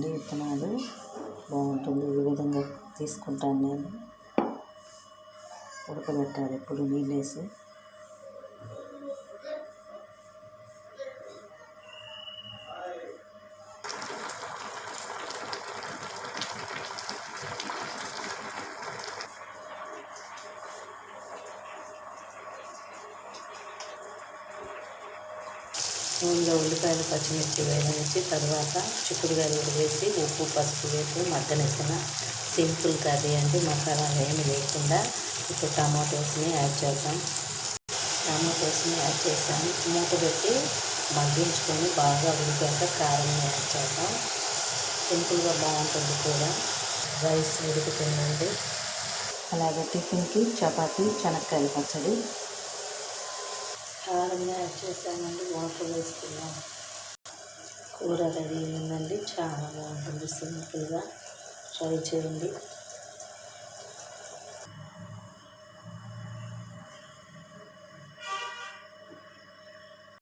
అండి విత్తనాలు బాగుంటుంది. ఈ విధంగా తీసుకుంటాను నేను. ఉడకబెట్టాలి. ఎప్పుడు నీళ్ళు వేసి నూనెలో ఉల్లిపాయలు పచ్చిమిర్చి వేయించి తర్వాత చిక్కుడుకాయలు వేసి ఉప్పు పసుపు వేసి మగ్గనేసిన సింపుల్ కర్రీ అండి. మసాలాలు ఏమి లేకుండా ఇప్పుడు టమాటోస్ని యాడ్ చేద్దాం. టమాటోస్ని యాడ్ చేసాము మూత పెట్టి మగ్గించుకొని బాగా ఉడికాక కారం యాడ్ చేద్దాం. సింపుల్గా బాగుంటుంది కూడా. రైస్ ఉడుకుతుందండి. అలాగే టిఫిన్కి చపాతీ చెనక్కాయలు పచ్చడి. కారం యాడ్ చేసామండి వాటర్ వేసుకున్నాం కూర రెడీ అయిందండి చాలా బాగుంటుంది సింపుల్గా. ట్రై చేయండి.